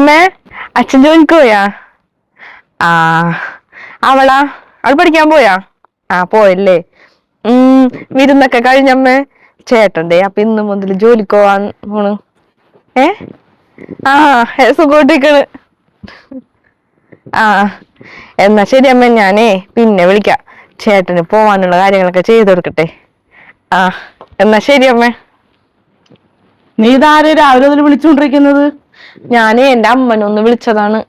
അമ്മേ അച്ഛൻ ജോലിക്ക് പോയാ? ആ അവളാ? അവൾ പഠിക്കാൻ പോയാ? ആ പോയല്ലേ. ഉം വിരുന്നൊക്കെ കഴിഞ്ഞമ്മേ. ചേട്ടന്റെ അപ്പൊ ഇന്ന് മുതൽ ജോലിക്ക് പോവാൻ പോണു. ഏ? ആ സുഖോട്ടിക്കണ് ആ എന്നാ ശരി അമ്മ ഞാനേ പിന്നെ വിളിക്കാം. ചേട്ടന് പോവാനുള്ള കാര്യങ്ങളൊക്കെ ചെയ്തു കൊടുക്കട്ടെ. ആ എന്നാ ശരി അമ്മേ. നീ ഇതാരെ രാവിലെ മുതൽ വിളിച്ചുകൊണ്ടിരിക്കുന്നത്? ഞാനേ എന്റെ അമ്മനൊന്ന് വിളിച്ചതാണ്.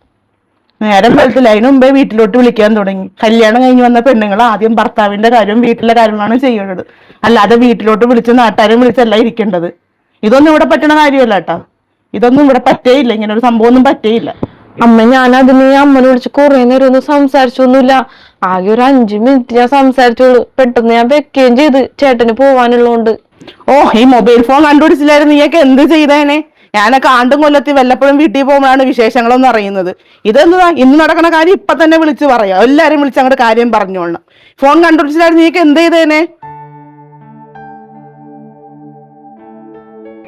നേരെ സ്ഥലത്തില്ല അതിന് മുമ്പേ വീട്ടിലോട്ട് വിളിക്കാൻ തുടങ്ങി. കല്യാണം കഴിഞ്ഞ് വന്ന പെണ്ണുങ്ങൾ ആദ്യം ഭർത്താവിന്റെ കാര്യം വീട്ടിലെ കാര്യങ്ങളാണ് ചെയ്യുന്നത് അല്ലാതെ വീട്ടിലോട്ട് വിളിച്ച് നാട്ടുകാരും വിളിച്ചല്ല ഇരിക്കേണ്ടത്. ഇതൊന്നും ഇവിടെ പറ്റണ കാര്യമല്ല കേട്ടാ. ഇതൊന്നും ഇവിടെ പറ്റേയില്ല. ഇങ്ങനെ ഒരു സംഭവം ഒന്നും പറ്റേയില്ല. അമ്മ ഞാൻ അതിന് അമ്മനെ വിളിച്ച് കുറെ നേരം ഒന്നും സംസാരിച്ചൊന്നുമില്ല. ആകെ ഒരു അഞ്ചു മിനിറ്റ് ഞാൻ സംസാരിച്ചോളൂ. പെട്ടെന്ന് ഞാൻ വെക്കുകയും ചെയ്ത് ചേട്ടന് പോവാനുള്ളതുകൊണ്ട്. ഓ ഈ മൊബൈൽ ഫോൺ കണ്ടുപിടിച്ചില്ലായിരുന്നു. നീയൊക്കെ എന്ത് ചെയ്തേനെ? ഞാനൊക്കെ ആണ്ടും കൊല്ലത്തി വല്ലപ്പോഴും വീട്ടിൽ പോകുമ്പോഴാണ് വിശേഷങ്ങളൊന്നും അറിയുന്നത്. ഇതെന്താ ഇന്ന് നടക്കുന്ന കാര്യം ഇപ്പൊ തന്നെ വിളിച്ച് പറയാം. എല്ലാരും വിളിച്ച് അങ്ങോട്ട് കാര്യം പറഞ്ഞോളണം. ഫോൺ കണ്ടുപിടിച്ചിട്ടായിരുന്നു നീക്ക് എന്ത് ചെയ്തേനെ?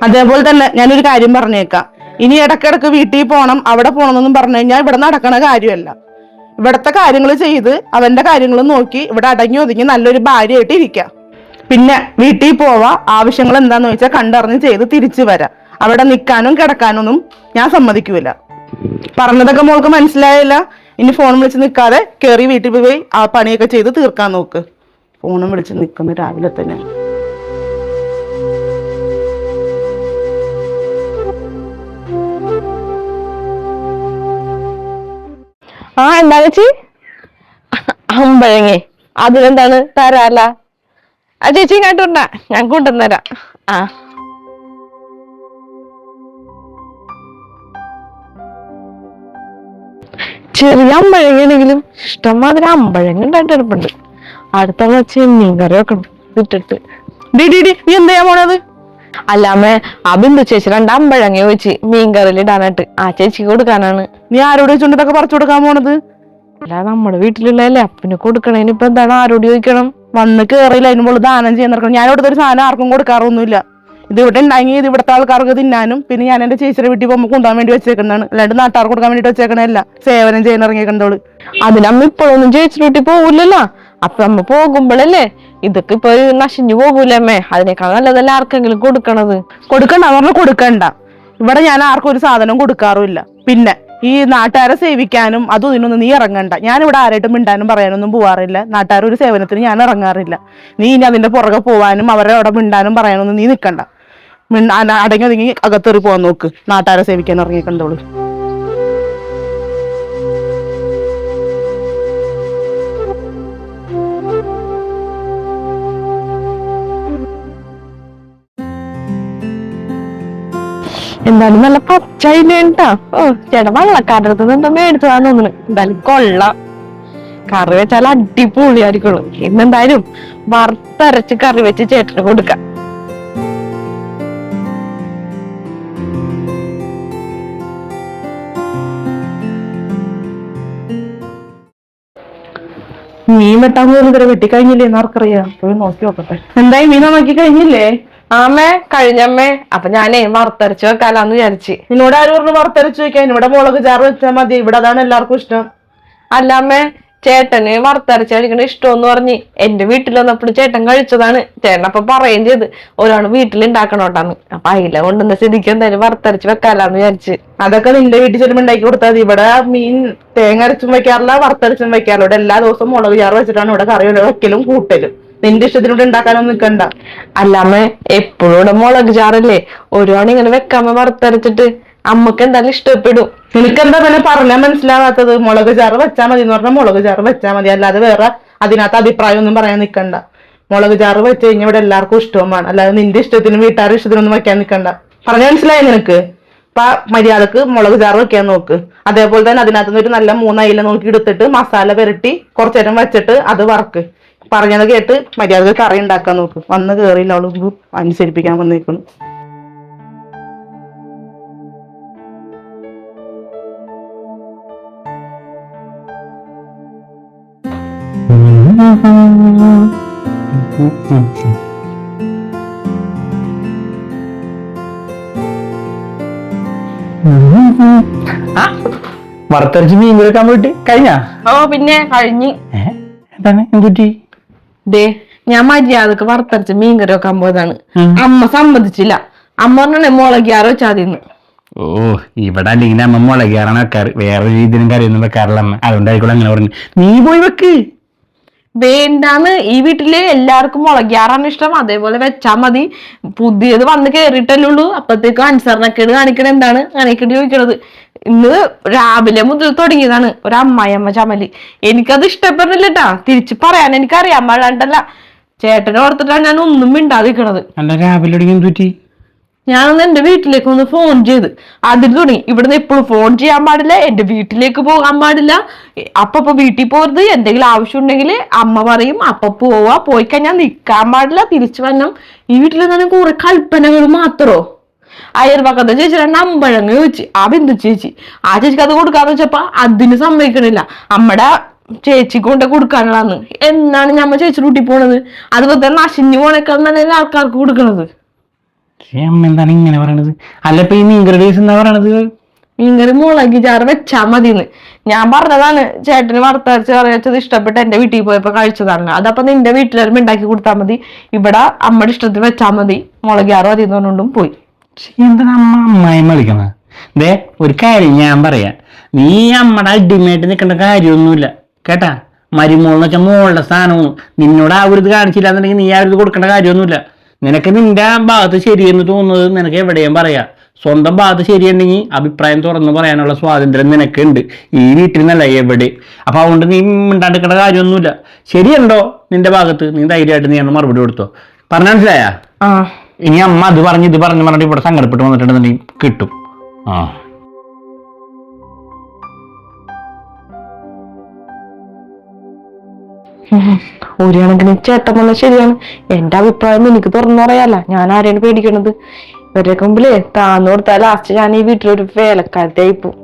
അതേപോലെ തന്നെ ഞാനൊരു കാര്യം പറഞ്ഞേക്കാം. ഇനി ഇടക്കിടക്ക് വീട്ടിൽ പോകണം അവിടെ പോകണമെന്നൊന്നും പറഞ്ഞു കഴിഞ്ഞാൽ ഇവിടെ നടക്കണ കാര്യമല്ല. ഇവിടത്തെ കാര്യങ്ങൾ ചെയ്ത് അവന്റെ കാര്യങ്ങൾ നോക്കി ഇവിടെ അടങ്ങി ഒതുങ്ങി നല്ലൊരു ഭാര്യയായിട്ട് ഇരിക്കുക പിന്നെ വീട്ടിൽ പോവാ. ആവശ്യങ്ങൾ എന്താന്ന് വെച്ചാൽ കണ്ടറിഞ്ഞ് ചെയ്ത് തിരിച്ചു വരാം. അവിടെ നിൽക്കാനും കിടക്കാനൊന്നും ഞാൻ സമ്മതിക്കൂല. പറഞ്ഞതൊക്കെ മോൾക്ക് മനസ്സിലായില്ല. ഇനി ഫോൺ വിളിച്ച് നിൽക്കാതെ കയറി വീട്ടിൽ പോയി ആ പണിയൊക്കെ ചെയ്ത് തീർക്കാൻ നോക്ക്. ഫോണും വിളിച്ച് നിൽക്കുന്നു രാവിലെ തന്നെ. ആ എന്താ ചേച്ചി? അമ്പഴങ്ങേ. അതിനെന്താണ്? തരാല ആ ചേച്ചി കേട്ടോണ്ട ഞാൻ കൊണ്ടുവന്നരാം ആ. ചെറിയ അമ്പഴങ്ങയാണെങ്കിലും ഇഷ്ടംമാതിരി അമ്പഴങ്ങ ഉണ്ടായിട്ട് എടുപ്പുണ്ട് അടുത്ത മീൻ കറി വെക്കണം. ഇട്ടിട്ട് ഡി ഡി ഡി നീ എന്താ പോണത്? അല്ലാമേ ആ ബിന്ദു ചേച്ചി രണ്ട് അമ്പഴങ്ങ വെച്ച് മീൻ കറിയിൽ ഇടാനായിട്ട് ആ ചേച്ചിക്ക് കൊടുക്കാനാണ്. നീ ആരോട് ഇതൊക്കെ പറിച്ചു കൊടുക്കാൻ പോണത്? അല്ല നമ്മുടെ വീട്ടിലുള്ളതല്ലേ. അപ്പിന് കൊടുക്കണേന് ഇപ്പൊ എന്താണ് ആരോട് ചോദിക്കണം? വന്ന് കേറിയില്ല അതിനുമ്പോൾ ദാനം ചെയ്യാൻ നടക്കണം. ഞാൻ ഇവിടുത്തെ ഒരു സാധനം ആർക്കും കൊടുക്കാറൊന്നുമില്ല. ഇത് ഇവിടെ ഉണ്ടായി ഇത് ഇവിടുത്തെ ആൾക്കാർക്ക് തിന്നാനും പിന്നെ ഞാൻ എന്റെ ചേച്ചിയുടെ വീട്ടിൽ പോകുമ്പോൾ കൊണ്ടുപോകാൻ വേണ്ടി വെച്ചേക്കുന്നതാണ്. അല്ലാണ്ട് നാട്ടുകാർക്ക് കൊടുക്കാൻ വേണ്ടി വെച്ചേക്കണല്ല സേവനം ചെയ്യാൻ ഇറങ്ങിയേക്കണ്ടോൾ അതിനമ്മ ഇപ്പോഴൊന്നും ചേച്ചി വീട്ടിൽ പോകൂലല്ലോ അപ്പൊ അമ്മ പോകുമ്പോഴല്ലേ ഇതൊക്കെ ഇപ്പൊ നശിഞ്ഞു പോകൂലമ്മേ അതിനേക്കാൾ നല്ലതല്ല ആർക്കെങ്കിലും കൊടുക്കണത്? കൊടുക്കണ്ട പറഞ്ഞാൽ കൊടുക്കണ്ട. ഇവിടെ ഞാൻ ആർക്കും ഒരു സാധനം കൊടുക്കാറുമില്ല. പിന്നെ ഈ നാട്ടുകാരെ സേവിക്കാനും അതും ഇതിനൊന്നും നീ ഇറങ്ങണ്ട. ഞാൻ ഇവിടെ ആരായിട്ടും മിണ്ടാനും പറയാനൊന്നും പോവാറില്ല. നാട്ടുകാർ ഒരു സേവനത്തിന് ഞാൻ ഇറങ്ങാറില്ല. നീ ഇനി അതിന്റെ പുറകെ പോവാനും അവരെ അവിടെ മിണ്ടാനും പറയാനൊന്നും നീ നിൽക്കണ്ട. അടങ്ങി ഒതുങ്ങി അകത്തേറി പോവാൻ നോക്ക്. നാട്ടുകാരെ സേവിക്കാൻ ഇറങ്ങിക്കണ്ടോളൂ എന്തായാലും നല്ല പച്ചയില്ലേട്ടാ ഓ ചേട്ടാ വള്ളക്കാരുടെ അടുത്ത് എന്തോ മേടിച്ചതാന്ന് തോന്നുന്നു. എന്തായാലും കൊള്ള. കറി വെച്ചാൽ അടിപൊളിയായിരിക്കുള്ളൂ. ഇന്നെന്തായാലും വറുത്തരച്ച് കറി വെച്ച് ചേട്ടന് കൊടുക്കാം. മീൻ വെട്ടാൻ പോലും ഇവരെ വെട്ടിക്കഴിഞ്ഞില്ലേ എന്നാർക്കറിയാം പോയി നോക്കി നോക്കട്ടെ. എന്തായി മീന നോക്കി കഴിഞ്ഞില്ലേ? ആമേ കഴിഞ്ഞമ്മേ. അപ്പൊ ഞാനേ വറുത്തരച്ചു വെക്കാലാന്ന് വിചാരിച്ച്. നിന്നോട് ആരും പറഞ്ഞു വറുത്തരച്ചു വെക്കാൻ? ഇവിടെ മുളക് ചാറ് വെച്ചാൽ മതി. ഇവിടെ അതാണ് എല്ലാവർക്കും ഇഷ്ടം. അല്ലാമ്മേ ചേട്ടന് വറുത്തരച്ച് കഴിക്കണ ഇഷ്ടമെന്ന് പറഞ്ഞ് എന്റെ വീട്ടിൽ വന്നപ്പോഴും ചേട്ടൻ കഴിച്ചതാണ്. ചേട്ടൻ അപ്പൊ പറയുകയും ചെയ്ത് ഒരാൾ വീട്ടിൽ ഉണ്ടാക്കണോട്ടാന്ന്. അപ്പൊ അയില കൊണ്ടുവന്ന സ്ഥിതിക്ക് എന്തായാലും വറുത്തരച്ച് വെക്കാലാന്ന് വിചാരിച്ച്. അതൊക്കെ നിന്റെ വീട്ടിൽ ചെല്ലുമ്പോൾ ഉണ്ടാക്കി കൊടുത്താൽ മതി. ഇവിടെ മീൻ തേങ്ങ അരച്ചും വെക്കാറില്ല വറുത്തരച്ചും വെക്കാറില്ല. ഇവിടെ എല്ലാ ദിവസവും മുളക് ചാറ് വെച്ചിട്ടാണ് ഇവിടെ കറി വെക്കലും കൂട്ടലും. നിന്റെ ഇഷ്ടത്തിനോട് ഉണ്ടാക്കാനൊന്നും നിൽക്കണ്ട. അല്ലാമ്മ എപ്പോഴും ഇവിടെ മുളക് ചാറല്ലേ? ഒരുപാട് ഇങ്ങനെ വെക്കാമ വറുത്തരച്ചിട്ട്? അമ്മയ്ക്ക് എന്തായാലും ഇഷ്ടപ്പെടും. നിനക്കെന്താ പിന്നെ പറഞ്ഞാൽ മനസ്സിലാവാത്തത്? മുളക് ചാറ് വെച്ചാൽ മതി എന്ന് പറഞ്ഞാൽ മുളക് ചാറ് വെച്ചാൽ മതി. അല്ലാതെ വേറെ അതിനകത്ത് അഭിപ്രായം ഒന്നും പറയാൻ നിൽക്കണ്ട മുളക് ചാറ് വെച്ച് കഴിഞ്ഞാൽ ഇവിടെ എല്ലാവർക്കും ഇഷ്ടവുമാണ്. അല്ലാതെ നിന്റെ ഇഷ്ടത്തിനും വീട്ടുകാരുടെ ഇഷ്ടത്തിനൊന്നും വെക്കാൻ നിൽക്കണ്ട പറഞ്ഞാൽ മനസ്സിലായി നിനക്ക്? അപ്പൊ മര്യാദയ്ക്ക് മുളക് ചാറ് വെക്കാൻ നോക്ക്. അതേപോലെ തന്നെ അതിനകത്ത് ഒരു നല്ല മൂന്നയില നോക്കി എടുത്തിട്ട് മസാല പുരട്ടി കുറച്ചു നേരം വെച്ചിട്ട് അത് വറക്ക്. പറഞ്ഞത് കേട്ട് മര്യാദയ്ക്ക് കറി ഉണ്ടാക്കാൻ നോക്ക്. വന്ന് കയറിയില്ല അവൾ. അനുസരിപ്പിക്കാൻ വന്നേക്കുന്നു വറുത്തരച്ച് മീൻ കറി പോയിട്ട് കഴിഞ്ഞാ? ഓ പിന്നെ കഴിഞ്ഞ്? എന്താണ്? എന്തുറ്റി ദേ ഞാൻ മര്യാദയ്ക്ക് വറുത്തരച്ച് മീൻകറി വെക്കാൻ പോയതാണ്. അമ്മ സമ്മതിച്ചില്ല. അമ്മ പറഞ്ഞേ മുളകിയാറ് വെച്ചാതിന്ന്. ഓ ഇവിടെ അല്ലെങ്കിൽ അമ്മ മുളകിയാറാണ് വെക്കാറ്. വേറെ രീതിയിലും കറിയൊന്നും വെക്കാറില്ല അമ്മ. അതുകൊണ്ടായിക്കോളെ അങ്ങനെ പറഞ്ഞു. നീ പോയി വെക്ക്. വേണ്ടാന്ന് ഈ വീട്ടിലെ എല്ലാവർക്കും മുളകിയാറാണ് ഇഷ്ടം. അതേപോലെ വെച്ചാൽ മതി. പുതിയത് വന്ന് കയറിയിട്ടല്ലേ ഉള്ളൂ. അപ്പത്തേക്കും അനുസരണക്കേട് കാണിക്കണ എന്താണ്? കാണിക്കേണ്ടി ചോദിക്കണത്. ഇന്ന് രാവിലെ മുതൽ തുടങ്ങിയതാണ് ഒരു അമ്മായിയമ്മ ചമലി. എനിക്കത് ഇഷ്ടപ്പെടുന്നില്ല കേട്ടാ തിരിച്ച് പറയാൻ എനിക്കറിയാൻ പാടാണ്ടല്ല ചേട്ടനെ ഓർത്തിട്ടാണ് ഞാൻ ഒന്നും മിണ്ടാതിരിക്കണത്. അല്ല രാവിലെ ഞാനൊന്ന് എന്റെ വീട്ടിലേക്ക് ഒന്ന് ഫോൺ ചെയ്ത്. അതിൽ തുടങ്ങി. ഇവിടുന്ന് എപ്പോഴും ഫോൺ ചെയ്യാൻ പാടില്ല എന്റെ വീട്ടിലേക്ക് പോകാൻ പാടില്ല. അപ്പൊ വീട്ടിൽ പോകരുത് എന്തെങ്കിലും ആവശ്യം ഉണ്ടെങ്കിൽ അമ്മ പറയും അപ്പൊ പോവാ പോയി കഴിഞ്ഞാൽ നിൽക്കാൻ പാടില്ല തിരിച്ചു വരണം. ഈ വീട്ടിൽ കുറെ കൽപ്പനകൾ മാത്രോ? അയർവക്കത്ത ചേച്ചി രണ്ട് അമ്പഴങ്ങ് ചോദിച്ചു ആ ബിന്ദു ചേച്ചി. ആ ചേച്ചിക്ക് അത് കൊടുക്കാന്ന് വെച്ചപ്പോ അതിന് സമ്മതിക്കണില്ല. അമ്മടെ ചേച്ചി കൊണ്ട് കൊടുക്കാനുള്ളതാണ്. എന്നാണ് ഞമ്മ ചേച്ചി കൂട്ടി പോണത്? അതുപോലെ തന്നെ നശിഞ്ഞു പോണേക്കാൾ നല്ല ആൾക്കാർക്ക് കൊടുക്കണത്? അമ്മ എന്താണ് ഇങ്ങനെ പറയണത്? അല്ല ഇപ്പൊ ഈ മീൻകറിസ് എന്താ പറയണത്? മീൻകറി മുളകി ചാറ് വെച്ചാ മതിന്ന്. ഞാൻ പറഞ്ഞതാണ് ചേട്ടന് വറുത്തരച്ച് കറി ഇഷ്ടപ്പെട്ട് എന്റെ വീട്ടിൽ പോയപ്പോ കഴിച്ചതാണ്. അതപ്പൊ നിന്റെ വീട്ടിലെല്ലാം ഉണ്ടാക്കി കൊടുത്താൽ മതി. ഇവിടെ അമ്മയുടെ ഇഷ്ടത്തിൽ വെച്ചാ മതി. മുളകിയാറ് മതി എന്ന് പറഞ്ഞുകൊണ്ടും പോയി. എന്താണ് അമ്മ അമ്മായി വിളിക്കുന്നത് ദേ ഒരു കാര്യം ഞാൻ പറയാ. നീ അമ്മടെ അടിമയായിട്ട് നിൽക്കേണ്ട കാര്യമൊന്നുമില്ല. കേട്ടാ? മരുമോളെന്ന് വെച്ചാൽ മോളുടെ സ്ഥാനവും നിന്നോട് ആ ഒരു ഇത് കാണിച്ചില്ല എന്നുണ്ടെങ്കിൽ നീ ആ ഒരു ഇത് കൊടുക്കേണ്ട കാര്യമൊന്നുമില്ല. നിനക്ക് നിന്റെ ഭാഗത്ത് ശരിയെന്ന് തോന്നുന്നത് നിനക്ക് എവിടെയും പറയാം. സ്വന്തം ഭാഗത്ത് ശരിയുണ്ടെങ്കിൽ അഭിപ്രായം തുറന്ന് പറയാനുള്ള സ്വാതന്ത്ര്യം നിനക്കുണ്ട്. ഈ വീട്ടിൽ നിന്നല്ല എവിടെ? അപ്പൊ അതുകൊണ്ട് നീ മിണ്ടാണ്ടിക്കേണ്ട കാര്യമൊന്നുമില്ല. ശരിയുണ്ടോ നിന്റെ ഭാഗത്ത്? നീ ധൈര്യമായിട്ട് നീ അന്ന് മറുപടി കൊടുത്തോ. പറഞ്ഞ മനസ്സിലായാ? ആ. ഇനി അമ്മ അത് പറഞ്ഞ് ഇത് പറഞ്ഞു പറഞ്ഞിട്ട് ഇവിടെ സങ്കടപ്പെട്ട് വന്നിട്ടുണ്ടെന്നുണ്ടെങ്കിൽ കിട്ടും. ആ. ഒരു കണക്കിന് ചേട്ടൻ വന്നത് ശരിയാണ്. എന്റെ അഭിപ്രായം എനിക്ക് തുറന്നു പറയാല്ല. ഞാൻ ആരെയാണ് പേടിക്കണത്? ഇവരുടെ മുമ്പിലേ താന്നു കൊടുത്താൽ ലാസ്റ്റ് ഞാൻ ഈ വീട്ടിലൊരു വേലക്കാരത്തായി പോകും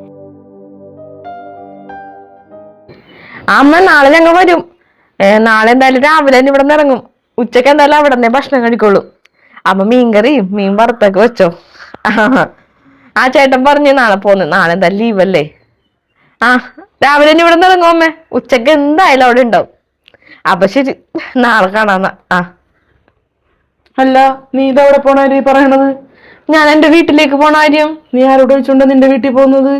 അമ്മ നാളെ ഞങ്ങൾ വരും. നാളെ എന്തായാലും രാവിലെ തന്നെ ഇവിടെ നിന്ന് ഇറങ്ങും. ഉച്ചയ്ക്ക് എന്തായാലും അവിടെ തന്നെ ഭക്ഷണം കഴിക്കുള്ളൂ അമ്മ മീൻകറിയും മീൻ വറുത്തൊക്കെ വെച്ചോ. ആ ചേട്ടൻ പറഞ്ഞു നാളെ പോന്ന്. നാളെ എന്തായാലും ലീവല്ലേ ആ രാവിലെ തന്നെ ഇവിടെ നിന്ന് ഇറങ്ങും അമ്മേ. ഉച്ചയ്ക്ക് എന്തായാലും അവിടെ ഉണ്ടാവും. അപ്പൊ ശരി. നാളെ കാണാന്ന ആ. അല്ല നീ ഇതവിടെ പോണ ഈ പറയണത്? ഞാൻ എന്റെ വീട്ടിലേക്ക് പോണ കാര്യം. നീ ആരോട് ചോദിച്ചോണ്ട് നിന്റെ വീട്ടിൽ പോകുന്നത്?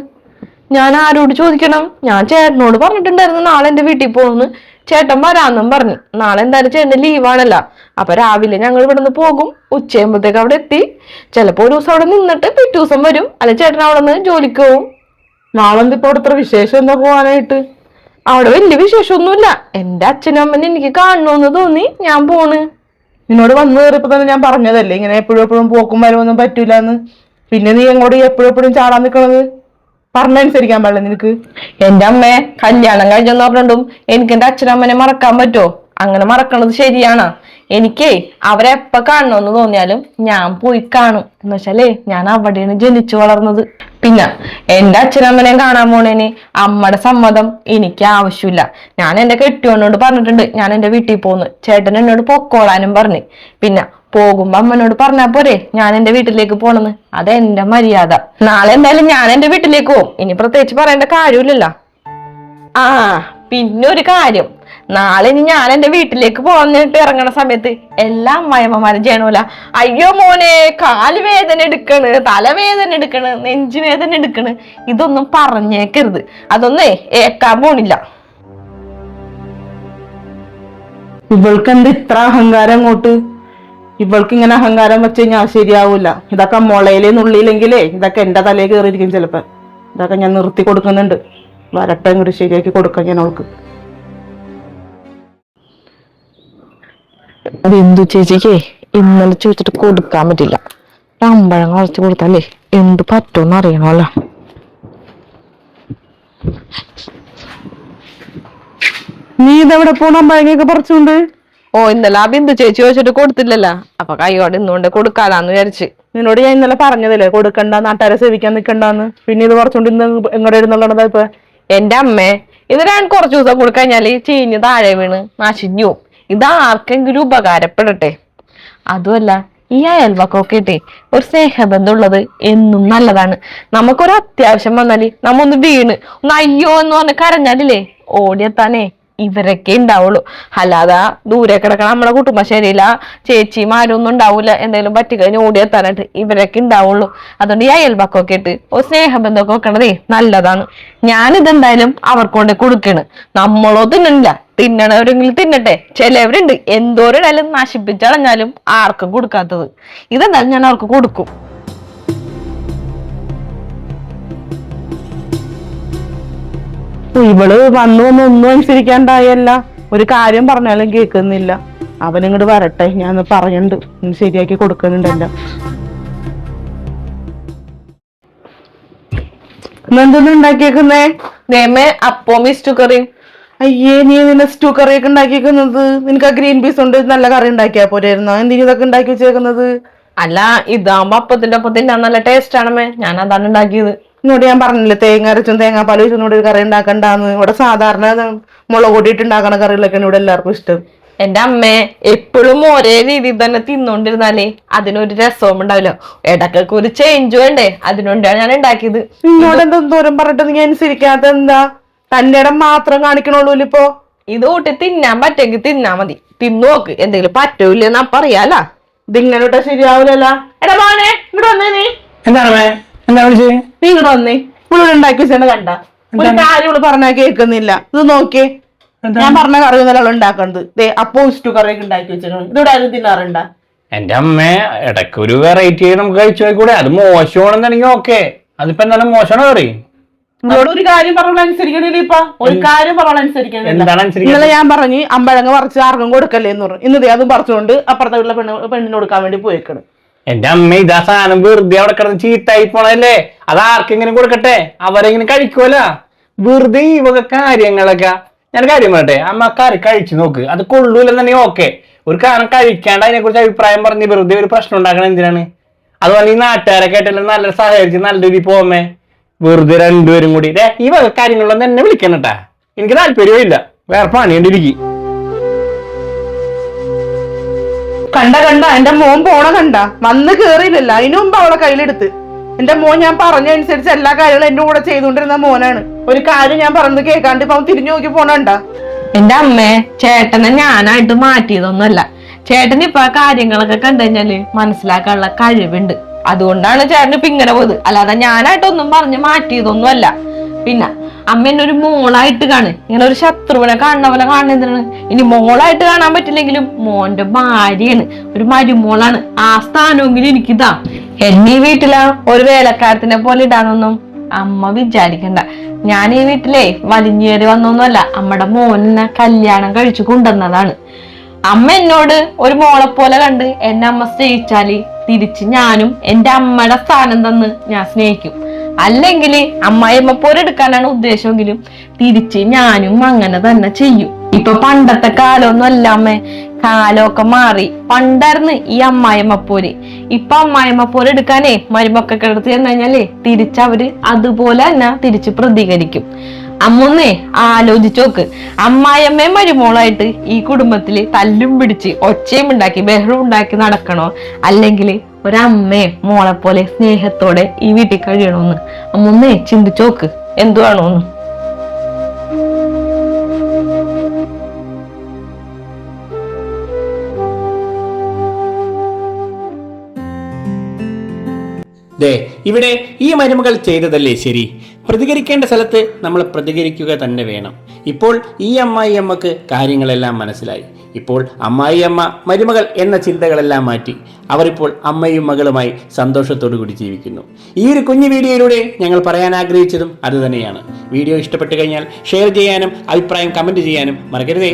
ഞാൻ ആരോട് ചോദിക്കണം? ഞാൻ ചേട്ടനോട് പറഞ്ഞിട്ടുണ്ടായിരുന്നു നാളെ എന്റെ വീട്ടിൽ പോകുന്നു. ചേട്ടൻ വരാന്നും പറഞ്ഞു. നാളെ എന്തായാലും ചേട്ടന് ലീവാണല്ലോ അപ്പൊ രാവിലെ ഞങ്ങൾ ഇവിടെ നിന്ന് പോകും. ഉച്ചയാകുമ്പോഴത്തേക്ക് അവിടെ എത്തി. ചിലപ്പോ ഒരു ദിവസം അവിടെ നിന്നിട്ട് പിറ്റേ ദിവസം വരും. അല്ലെ ചേട്ടൻ അവിടെ നിന്ന് ജോലിക്ക് പോവും. നാളെ എന്തിപ്പോ അവിടെ വിശേഷം എന്താ പോവാനായിട്ട്? അവിടെ വലിയ വിശേഷമൊന്നുമില്ല. എന്റെ അച്ഛനും അമ്മനെ എനിക്ക് കാണണമെന്ന് തോന്നി. ഞാൻ പോണ്. നിന്നോട് വന്നു കയറിയപ്പോ തന്നെ ഞാൻ പറഞ്ഞതല്ലേ ഇങ്ങനെ എപ്പോഴും എപ്പോഴും പോക്കും വരവൊന്നും പറ്റൂല എന്ന് പിന്നെ നീ എങ്ങോട്ട് എപ്പോഴും എപ്പോഴും ചാടാൻ നിൽക്കണത് പറഞ്ഞനുസരിക്കാൻ പാടില്ല നിനക്ക്. എന്റെ അമ്മയെ കല്യാണം കഴിഞ്ഞെന്ന് പറഞ്ഞിട്ടും എനിക്ക് എന്റെ അച്ഛനമ്മനെ മറക്കാൻ പറ്റുമോ? അങ്ങനെ മറക്കണത് ശരിയാണ്? എനിക്കേ അവരെ എപ്പ കാണണമെന്ന് തോന്നിയാലും ഞാൻ പോയി കാണും. എന്ന് വെച്ചാലേ ഞാൻ അവിടെയാണ് ജനിച്ചു വളർന്നത്. പിന്നെ എന്റെ അച്ഛനമ്മനെയും കാണാൻ പോണേന് അമ്മയുടെ സമ്മതം എനിക്ക് ആവശ്യമില്ല. ഞാൻ എന്റെ കെട്ടിയോനോട് പറഞ്ഞിട്ടുണ്ട് ഞാൻ എന്റെ വീട്ടിൽ പോകുന്നു ചേട്ടൻ എന്നോട് പൊക്കോളാനും പറഞ്ഞു. പിന്നെ പോകുമ്പോ അമ്മനോട് പറഞ്ഞാ പോരെ ഞാൻ എന്റെ വീട്ടിലേക്ക് പോണെന്ന്. അതെന്റെ മര്യാദ. നാളെ എന്തായാലും ഞാൻ എന്റെ വീട്ടിലേക്ക് പോകും ഇനി പ്രത്യേകിച്ച് പറയേണ്ട കാര്യമില്ലല്ലോ. ആ പിന്നെ ഒരു കാര്യം. നാളെ ഇനി ഞാൻ എന്റെ വീട്ടിലേക്ക് പോന്നിട്ട് ഇറങ്ങണ സമയത്ത് എല്ലാം അമ്മായിമ്മമാരും ചെയ്യണമല്ല അയ്യോ മോനെ കാൽവേദന വേദന എടുക്കണ് തലവേദന എടുക്കണ് നെഞ്ചുവേദന എടുക്കണ്. ഇതൊന്നും പറഞ്ഞേക്കരുത്. അതൊന്നേ ഏക്കാൻ പോണില്ല. ഇവൾക്ക് എന്ത് ഇത്ര അഹങ്കാരം അങ്ങോട്ട്? ഇവൾക്ക് ഇങ്ങനെ അഹങ്കാരം വെച്ച് കഴിഞ്ഞാൽ ശരിയാവൂല. ഇതൊക്കെ മുളയിലേ നുള്ളിയില്ലെങ്കിലേ ഇതൊക്കെ എന്റെ തലയിൽ കയറിയിരിക്കും ചിലപ്പോ. ഇതൊക്കെ ഞാൻ നിർത്തി കൊടുക്കുന്നുണ്ട്. വരട്ടെ ഇങ്ങോട്ട് ശരിയാക്കി കൊടുക്കാം ഞാൻ അവൾക്ക്. ബിന്ദു ചേച്ചിക്കേ? ഇന്നലെ ചോദിച്ചിട്ട് കൊടുക്കാൻ പറ്റില്ല. അമ്പഴം കുറച്ച് കൊടുത്താലേ എന്ത് പറ്റുമെന്ന് അറിയണമല്ലോ. നീ ഇതെവിടെ പോണ പഴങ്ങയൊക്കെ പറിച്ചുണ്ട്? ഓ ഇന്നലെ ആ ബിന്ദു ചേച്ചി ചോദിച്ചിട്ട് കൊടുത്തില്ലല്ലോ. അപ്പൊ കൈകോട് ഇന്നുകൊണ്ട് കൊടുക്കാലാന്ന് വിചാരിച്ച്. നിന്നോട് ഞാൻ ഇന്നലെ പറഞ്ഞതല്ലേ കൊടുക്കണ്ട നാട്ടുകാരെ സേവിക്കാൻ നിക്കണ്ടെന്ന്. പിന്നെ ഇത് പറിച്ചോണ്ട് ഇന്ന് എങ്ങോട്ട് ഇരുന്നുള്ളതാ ഇപ്പൊ? എന്റെ അമ്മേ ഇത് ഞാൻ കുറച്ചു ദിവസം കൊടുക്കഴിഞ്ഞാൽ കഴിഞ്ഞാൽ ചീഞ്ഞ് താഴെ വീണ് നശിഞ്ഞു പോകും ഇത് ആർക്കെങ്കിലും ഉപകാരപ്പെടട്ടെ. അതുമല്ല ഈ അയൽവക്കൊക്കെട്ടെ ഒരു സ്നേഹബന്ധം ഉള്ളത് എന്നും നല്ലതാണ്. നമുക്കൊരു അത്യാവശ്യം വന്നാൽ നമ്മൊന്ന് വീണ് ഒന്ന് അയ്യോ എന്ന് പറഞ്ഞ് കരഞ്ഞാലില്ലേ? ഓടിയെത്താനേ ഇവരൊക്കെ ഉണ്ടാവുള്ളൂ. അല്ലാതെ ദൂരെ കിടക്കണ നമ്മളെ കുടുംബശ്ശേരിയില ചേച്ചിമാരും ഒന്നും ഉണ്ടാവൂല. എന്തെങ്കിലും പറ്റിക്കഴിഞ്ഞ് ഓടിയെത്താനായിട്ട് ഇവരൊക്കെ ഉണ്ടാവുള്ളൂ. അതുകൊണ്ട് ഈ അയൽവക്കൊക്കെ ഇട്ട് ഒരു സ്നേഹബന്ധമൊക്കെ വെക്കണതേ നല്ലതാണ്. ഞാനിതെന്തായാലും അവർക്കൊണ്ട് കൊടുക്കണ്. നമ്മളോ തിന്നണില്ല. തിന്നണവരെങ്കിലും തിന്നട്ടെ. ചിലവരുണ്ട്. എന്തോരിടാലും നശിപ്പിച്ചളഞ്ഞാലും ആർക്കും കൊടുക്കാത്തത്. ഇതെന്തായാലും ഞാൻ അവർക്ക് കൊടുക്കും. ഇവൾ വന്നു വന്ന് ഒന്നും അനുസരിക്കാണ്ടായല്ല. ഒരു കാര്യം പറഞ്ഞാലും കേൾക്കുന്നില്ല. അവനിങ്ങോട്ട് വരട്ടെ ഞാൻ പറയണ്ട്. ശരിയാക്കി കൊടുക്കുന്നുണ്ടല്ലോ. എന്തൊന്നും ഉണ്ടാക്കിയേക്കുന്നേ? നേമേ അപ്പോ മിസ്റ്റു കറിയും അയ്യേ നീ നിന്നെ സ്റ്റൂ കറിയൊക്കെ ഉണ്ടാക്കിയിരിക്കുന്നത് നിനക്ക് ആ ഗ്രീൻ പീസ് കൊണ്ട് നല്ല കറി ഉണ്ടാക്കിയാ പോരായിരുന്നോ എന്തിനു ഇതൊക്കെ ഉണ്ടാക്കി വെച്ചേക്കുന്നത്? അല്ല ഇതാകുമ്പോ അപ്പത്തിന്റെ ഒപ്പം തിന്നാൻ നല്ല ടേസ്റ്റ് ആണമേ ഞാൻ അതാണ് ഉണ്ടാക്കിയത്. ഇന്നോട് ഞാൻ പറഞ്ഞില്ലേ തേങ്ങ അരച്ചും തേങ്ങാപ്പാൽ വെച്ചോട് ഒരു കറി ഉണ്ടാക്കണ്ടാന്ന്. ഇവിടെ സാധാരണ മുളക് കൂട്ടിയിട്ട് ഉണ്ടാക്കണ കറികളൊക്കെയാണ് ഇവിടെ എല്ലാവർക്കും ഇഷ്ടം. എന്റെ അമ്മേ എപ്പോഴും ഒരേ രീതിയിൽ തന്നെ തിന്നോണ്ടിരുന്നാലേ അതിനൊരു രസവും ഉണ്ടാവില്ല. ഇടക്കൊക്കെ ഒരു ചേഞ്ച് വേണ്ടേ? അതിനുകൊണ്ടാണ് ഞാൻ ഉണ്ടാക്കിയത്. നിന്നോട് എന്താ ദൂരം പറഞ്ഞിട്ട് നീ അനുസരിക്കാത്ത എന്താ? തന്റെ ഇടം മാത്രം കാണിക്കണുള്ളൂ ഇപ്പോ ഇത് കൂട്ടി തിന്നാൻ പറ്റെങ്കിൽ തിന്നാ മതി. തിന്നു നോക്ക് എന്തെങ്കിലും പറ്റൂലെന്നാ എന്നാ പറയാല. ഇതിങ്ങനോട്ട ശരിയാവൂലല്ല. എടാ മോനെ ഇങ്ങോട്ട് വന്നേ നീ. എന്താണ് മേ എന്താ നീ ഇങ്ങോട്ട് വന്നേ. ഇവിടെ ഉണ്ടാക്കി കണ്ട. ഒരു കാര്യം ഇവിടെ പറഞ്ഞാൽ കേൾക്കുന്നില്ല. ഇത് നോക്കിയേ. ഞാൻ പറഞ്ഞ കറി ഒന്നല്ല ഉണ്ടാക്കണത്. ദേ അപ്പോ ഇഷ്ടു കറിയൊക്കെ ഉണ്ടാക്കി വെച്ചിട്ടുണ്ട് ഇതിവിടെ ആരും തിന്നാറുണ്ടാ? എന്റെ അമ്മ ഇടയ്ക്ക് ഒരു വെറൈറ്റി നമുക്ക് കഴിച്ചു നോക്കൂടെ അത് മോശമാണെന്നുണ്ടെങ്കിൽ ഓക്കെ അതിപ്പോ എന്തായാലും മോശമാണോ കറി. നിങ്ങളോട് ഒരു കാര്യം പറഞ്ഞാൽ അനുസരിക്കണില്ല ഇപ്പൊ. ഒരു കാര്യം പറഞ്ഞാൽ അനുസരിക്കണില്ല. എന്താണ് ഇന്നലെ ഞാൻ പറഞ്ഞു അമ്പഴങ്ങ പറിച്ച് ആർക്കും കൊടുക്കല്ലേ എന്ന് പറഞ്ഞു. ഇന്നത്തെ അതും പറിച്ചുകൊണ്ട് അപ്പുറത്തെ വീട്ടിലെ പെണ്ണ് പെണ്ണിന് കൊടുക്കാൻ വേണ്ടി പോയേക്കണ്. എന്റെ അമ്മ ഇതാ സാധനം വെറുതെ അവിടെ കിടന്ന് ചീത്തായി പോണല്ലേ അത് ആർക്കെങ്കിലും കൊടുക്കട്ടെ? അവരെങ്ങനെ കഴിക്കുമല്ല വെറുതെ ഈ വക കാര്യങ്ങളൊക്കെ. ഞാൻ കാര്യം പറയട്ടെ? അമ്മ കറി കഴിച്ചു നോക്ക്. അത് കൊള്ളൂലെന്നുണ്ടെങ്കിൽ ഓക്കെ. ഒരു കാരണം കഴിക്കാണ്ട് അതിനെ കുറിച്ച് അഭിപ്രായം പറഞ്ഞ് വെറുതെ ഒരു പ്രശ്നം ഉണ്ടാക്കണം എന്തിനാണ്? അതുപോലെ ഈ നാട്ടുകാരൊക്കെ ആയിട്ടല്ലേ നല്ല സഹകരിച്ച് നല്ല രീതിയിൽ പോവമ്മേ വെറുതെ രണ്ടുപേരും കൂടി. ഈ വക കാര്യങ്ങളൊന്നും എന്നെ വിളിക്കണം കേട്ടാ എനിക്ക് താല്പര്യവും ഇല്ല വേറെ പണിയുണ്ടിരിക്കും. കണ്ട കണ്ട എന്റെ മോൻ പോണ കണ്ട. വന്ന് കേറിയില്ലല്ല. അതിനു മുമ്പ് അവളെ കയ്യിലെടുത്ത്. എന്റെ മോൻ ഞാൻ പറഞ്ഞ അനുസരിച്ച് എല്ലാ കാര്യങ്ങളും എന്റെ കൂടെ ചെയ്തുകൊണ്ടിരുന്ന മോനാണ്. ഒരു കാര്യം ഞാൻ പറഞ്ഞത് കേൾക്കാണ്ട് ഇപ്പൊ അവൻ തിരിഞ്ഞു നോക്കി പോണണ്ട എന്റെ അമ്മേ ചേട്ടനെ ഞാനായിട്ട് മാറ്റിയതൊന്നുമല്ല. ചേട്ടൻ ഇപ്പൊ ആ കാര്യങ്ങളൊക്കെ കണ്ടു കഴിഞ്ഞാൽ മനസ്സിലാക്കാനുള്ള കഴിവുണ്ട്. അതുകൊണ്ടാണ് ചേട്ടൻ ഇപ്പൊ ഇങ്ങനെ പോയത്. അല്ലാതെ ഞാനായിട്ടൊന്നും പറഞ്ഞ് മാറ്റിയതൊന്നും അല്ല പിന്നെ അമ്മ എന്നെ ഒരു മോളായിട്ട് കാണ്. ഇങ്ങനെ ഒരു ശത്രുവിനെ കാണുന്ന പോലെ കാണുന്നതാണ്. ഇനി മോളായിട്ട് കാണാൻ പറ്റില്ലെങ്കിലും മോന്റെ ഭാര്യയാണ്. ഒരു മരുമോളാണ്. ആ സ്ഥാനമെങ്കിലും എനിക്കിതാ. എന്നെ ഈ വീട്ടിലാ ഒരു വേലക്കാരത്തിനെ പോലെ ഇടാനൊന്നും അമ്മ വിചാരിക്കണ്ട. ഞാൻ ഈ വീട്ടിലെ വലിഞ്ഞേറി വന്നൊന്നുമല്ല. അമ്മയുടെ മോനെ കല്യാണം കഴിച്ചു കൊണ്ടുവന്നതാണ്. അമ്മ എന്നോട് ഒരു മോളെ പോലെ കണ്ട് എന്നെ അമ്മ സ്നേഹിച്ചാൽ തിരിച്ച് ഞാനും എന്റെ അമ്മയുടെ സ്ഥാനം തന്ന് ഞാൻ സ്നേഹിക്കും. അല്ലെങ്കിൽ അമ്മായിമ്മ പോലെ എടുക്കാനാണ് ഉദ്ദേശമെങ്കിലും തിരിച്ച് ഞാനും അങ്ങനെ തന്നെ ചെയ്യും. ഇപ്പൊ പണ്ടത്തെ കാലമൊന്നും അല്ല അമ്മേ. കാലമൊക്കെ മാറി. പണ്ടായിരുന്നു ഈ അമ്മായിമ്മ പോര് ഇപ്പൊ അമ്മായിമ്മ പോലെ എടുക്കാനേ മരുമക്കൊക്കെ എടുത്ത് ചെന്ന് കഴിഞ്ഞാലേ തിരിച്ചവര് അതുപോലെ തന്നെ തിരിച്ച് പ്രതികരിക്കും. അമ്മൊന്നേ ആലോചിച്ചു നോക്ക്. അമ്മായിയമ്മയും മരുമോളായിട്ട് ഈ കുടുംബത്തിൽ തല്ലും പിടിച്ച് ഒച്ചയും ഉണ്ടാക്കി ബഹളം ഉണ്ടാക്കി നടക്കണോ? അല്ലെങ്കിൽ ഒരമ്മയെ മോളെ പോലെ സ്നേഹത്തോടെ ഈ വീട്ടിൽ കഴിയണോന്ന്? അമ്മൊന്നേ ചിന്തിച്ചു നോക്ക്. എന്തുവാണോന്ന് ദേ ഇവിടെ ഈ മരുമകൾ ചെയ്തതല്ലേ ശരി? പ്രതികരിക്കേണ്ട സ്ഥലത്ത് നമ്മൾ പ്രതികരിക്കുക തന്നെ വേണം. ഇപ്പോൾ ഈ അമ്മായി അമ്മയ്ക്ക് കാര്യങ്ങളെല്ലാം മനസ്സിലായി. ഇപ്പോൾ അമ്മായി അമ്മ മരുമകൾ എന്ന ചിന്തകളെല്ലാം മാറ്റി. അവരിപ്പോൾ അമ്മയും മകളുമായി സന്തോഷത്തോടു കൂടി ജീവിക്കുന്നു. ഈ ഒരു കുഞ്ഞു വീഡിയോയിലൂടെ ഞങ്ങൾ പറയാൻ ആഗ്രഹിച്ചതും അതുതന്നെയാണ്. വീഡിയോ ഇഷ്ടപ്പെട്ടു കഴിഞ്ഞാൽ ഷെയർ ചെയ്യാനും അഭിപ്രായം കമന്റ് ചെയ്യാനും മറക്കരുതേ.